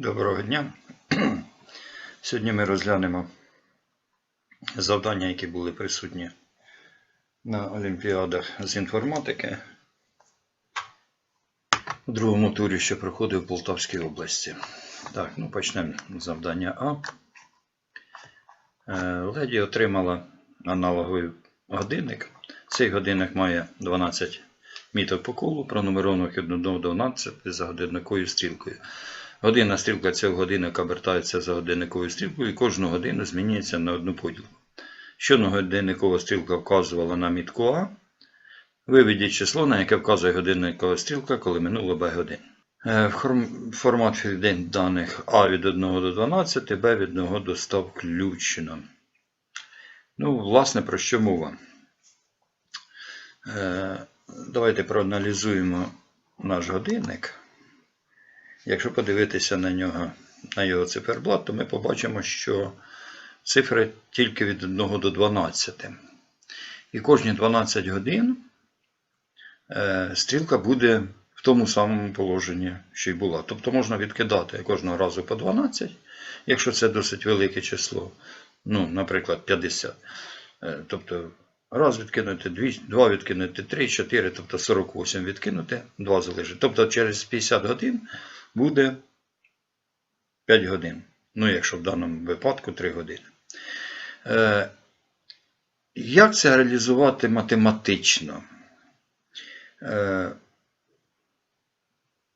Доброго дня. Сьогодні ми розглянемо завдання, які були присутні на Олімпіадах з інформатики у другому турі, що проходив в Полтавській області. Так, ну почнемо з завдання А. Е, Леді отримала аналоговий годинник. Цей годинник має 12 міток по колу, пронумерованих 1 до 12 за годинниковою стрілкою. Годинна стрілка цього годинника обертається за годинниковою стрілкою і кожну годину змінюється на одну поділку. Щодо годинникова стрілка вказувала на мітку А. Виведіть число, на яке вказує годинникова стрілка, коли минуло Б годин. Е, Формат фільдень даних А від 1 до 12, Б від 1 до 100 включено. Ну, власне, про що мова? Е, Давайте проаналізуємо наш годинник. Якщо подивитися на нього, на його циферблат, то ми побачимо, що цифри тільки від 1 до 12. І кожні 12 годин е, стрілка буде в тому самому положенні, що й була. Тобто можна відкидати кожного разу по 12, якщо це досить велике число, ну, наприклад, 50. Е, Тобто раз відкинути, дві- два відкинути, три, чотири, тобто 48 відкинути, 2 залежить. Тобто через 50 годин буде 5 годин. Ну, якщо в даному випадку 3 години. Е, як це реалізувати математично? Е,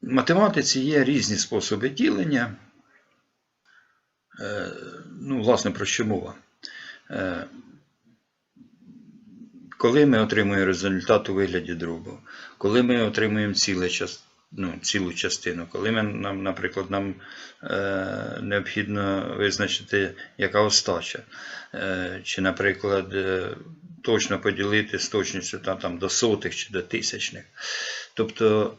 в математиці є різні способи ділення. Е, ну, власне, про що мова? Коли ми отримуємо результат у вигляді дробу, коли ми отримуємо ціле ну, цілу частину, коли ми, нам, наприклад, нам е, необхідно визначити, яка остача, е, чи, наприклад, е, точно поділити з точністю та, там, до сотих чи до тисячних. Тобто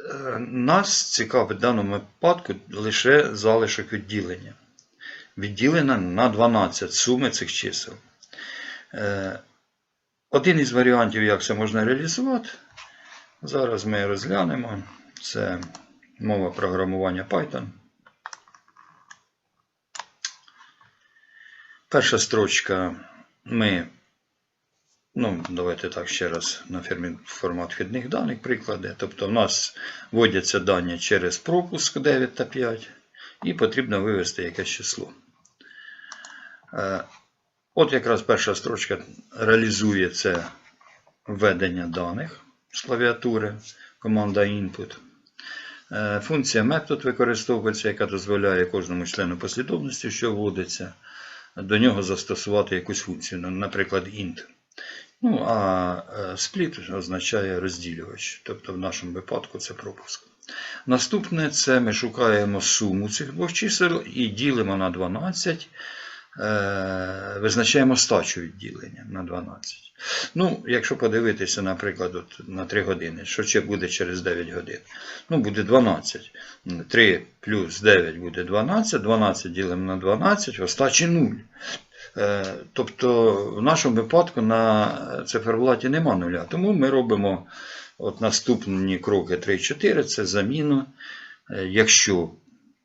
е, нас цікавить в даному випадку лише залишок відділення. Відділена на 12 суми цих чисел. Е, Один із варіантів, як це можна реалізувати, зараз ми розглянемо. Це мова програмування Python. Перша строчка ми, ну, давайте так ще раз на фірмі- формат вхідних даних приклади. Тобто в нас вводяться дані через пропуск 9 та 5, і потрібно вивести якесь число. Е, От якраз перша строчка реалізує це введення даних з клавіатури, команда input. Е, Функція метод використовується, яка дозволяє кожному члену послідовності, що вводиться, до нього застосувати якусь функцію, ну, наприклад, int. Ну, а е, split означає розділювач, тобто в нашому випадку це пропуск. Наступне це ми шукаємо суму цих двох чисел і ділимо на 12 е, визначаємо стачу відділення на 12. Ну, якщо подивитися, наприклад, от на 3 години, що ще буде через 9 годин? Ну, буде 12. 3 плюс 9 буде 12, 12 ділимо на 12, в остачі 0. Е, Тобто, в нашому випадку на циферблаті нема нуля. Тому ми робимо от наступні кроки 3-4, це заміну, е, якщо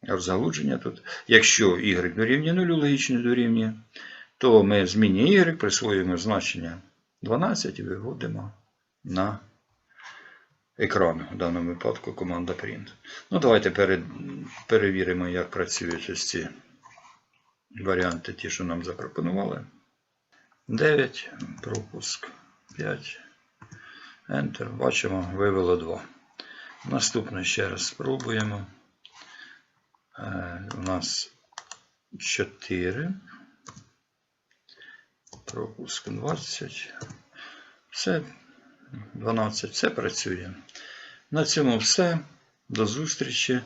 розгалудження тут. Якщо y дорівнює 0 логічно дорівнює, то ми зміні y присвоюємо значення 12 і виводимо на екран, в даному випадку команда print. Ну, давайте перевіримо, як працюють ось ці варіанти, ті, що нам запропонували. 9, пропуск 5. Enter. Бачимо, вивело 2. Наступне ще раз спробуємо. Е, У нас 4. Пропуск 20. Все. 12. Все працює. На цьому все. До зустрічі.